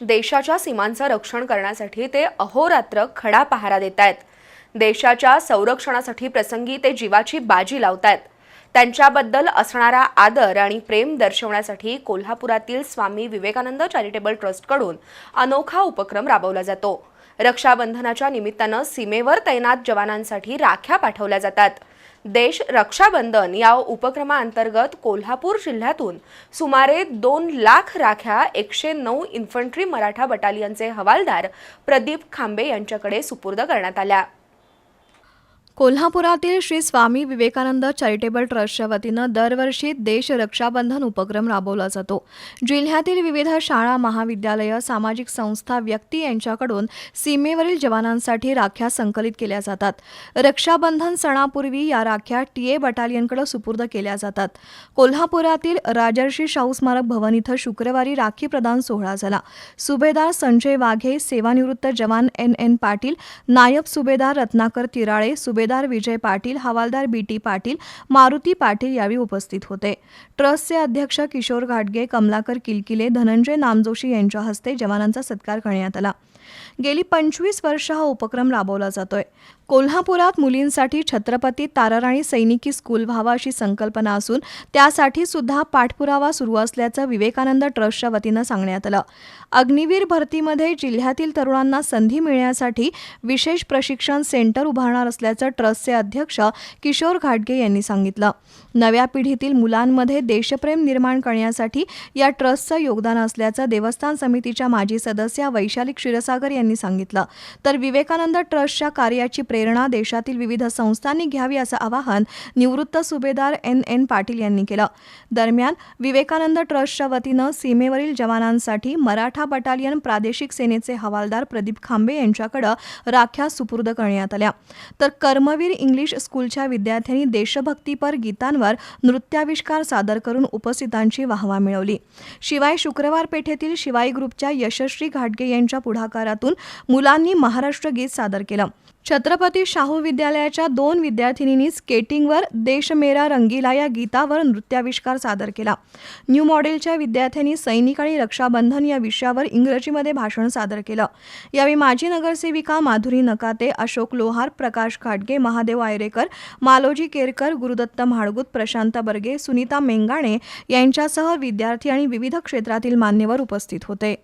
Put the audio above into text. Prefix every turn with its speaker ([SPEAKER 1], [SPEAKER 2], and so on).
[SPEAKER 1] देशाच्या सीमांचं रक्षण करण्यासाठी ते अहोरात्र खडा पहारा देत आहेत देशाच्या संरक्षणासाठी प्रसंगी ते जीवाची बाजी लावतायत. त्यांच्याबद्दल असणारा आदर आणि प्रेम दर्शवण्यासाठी कोल्हापुरातील स्वामी विवेकानंद चॅरिटेबल ट्रस्टकडून अनोखा उपक्रम राबवला जातो. रक्षाबंधनाच्या निमित्तानं सीमेवर तैनात जवानांसाठी राख्या पाठवल्या जातात. देश रक्षाबंधन या उपक्रमाअंतर्गत कोल्हापूर जिल्ह्यातून सुमारे दोन लाख राख्या एकशे नऊ इन्फंट्री मराठा बटालियनचे हवालदार प्रदीप खांबे यांच्याकडे सुपूर्द करण्यात आल्या.
[SPEAKER 2] कोल्हापुरातील श्री स्वामी विवेकानंद चॅरिटेबल ट्रस्टच्या वतीनं दरवर्षी देश रक्षाबंधन उपक्रम राबवला जातो. जिल्ह्यातील विविध शाळा महाविद्यालयं सामाजिक संस्था व्यक्ती यांच्याकडून सीमेवरील जवानांसाठी राख्या संकलित केल्या जातात. रक्षाबंधन सणापूर्वी या राख्या टीए बटालियनकडे सुपूर्द केल्या जातात. कोल्हापुरातील राजर्षी शाहू स्मारक भवन इथं शुक्रवारी राखी प्रदान सोहळा झाला. सुभेदार संजय वाघे सेवानिवृत्त जवान एन एन पाटील नायब सुभेदार रत्नाकर तिराळे सुभेदार विजय पाटील हवालदार बी टी पाटील मारुती पाटील यावेळी उपस्थित होते. ट्रस्टचे अध्यक्ष किशोर घाटगे कमलाकर किलकिले धनंजय नामजोशी यांच्या हस्ते जवानांचा सत्कार करण्यात आला. गेली पंचवीस वर्ष हा उपक्रम राबवला जातोय. कोल्हापुरात मुलींसाठी छत्रपती ताराराणी सैनिकी स्कूल व्हावा अशी संकल्पना असून त्यासाठी सुद्धा पाठपुरावा सुरू असल्याचं विवेकानंद ट्रस्टच्या वतीनं सांगण्यात आलं. अग्निवीर भरतीमध्ये जिल्ह्यातील तरुणांना संधी मिळण्यासाठी विशेष प्रशिक्षण सेंटर उभारणार असल्याचं ट्रस्टचे अध्यक्ष किशोर घाटगे यांनी सांगितलं. नव्या पिढीतील मुलांमध्ये देशप्रेम निर्माण करण्यासाठी या ट्रस्टचं योगदान असल्याचं देवस्थान समितीच्या माजी सदस्या वैशाली क्षीरसागर यांनी सांगितलं. तर विवेकानंद ट्रस्टच्या कार्याची प्रेरणा देशातील विविध संस्थांनी घ्यावी असं आवाहन निवृत्त सुभेदार एन एन पाटील यांनी केलं. दरम्यान विवेकानंद ट्रस्टच्या वतीनं सीमेवरील जवानांसाठी मराठा बटालियन प्रादेशिक सेनेचे हवालदार प्रदीप खांबे यांच्याकडं राख्या सुपूर्द करण्यात आल्या. तर कर्म कर्मवीर इंग्लिश स्कूलच्या विद्यार्थ्यांनी देशभक्तीपर गीतांवर नृत्याविष्कार सादर करून उपस्थितांची वाहवा मिळवली. शिवाय शुक्रवार पेठेतील शिवाई ग्रुपच्या यशस्वी घाटगे यांच्या पुढाकारातून मुलांनी महाराष्ट्र गीत सादर केलं. छत्रपती शाहू विद्यालयाच्या दोन विद्यार्थिनींनी स्केटिंगवर देश मेरा रंगीला या गीतावर नृत्याविष्कार सादर केला. न्यू मॉडेलच्या विद्यार्थ्यांनी सैनिक आणि रक्षाबंधन या विषयावर इंग्रजीमध्ये भाषण सादर केलं. यावेळी माजी नगरसेविका माधुरी नकाते अशोक लोहार प्रकाश खाटगे महादेव आयरेकर मालोजी केरकर गुरुदत्त म्हाळगुत प्रशांत बर्गे सुनीता मेंगाणे यांच्यासह विद्यार्थी आणि विविध क्षेत्रातील मान्यवर उपस्थित होते.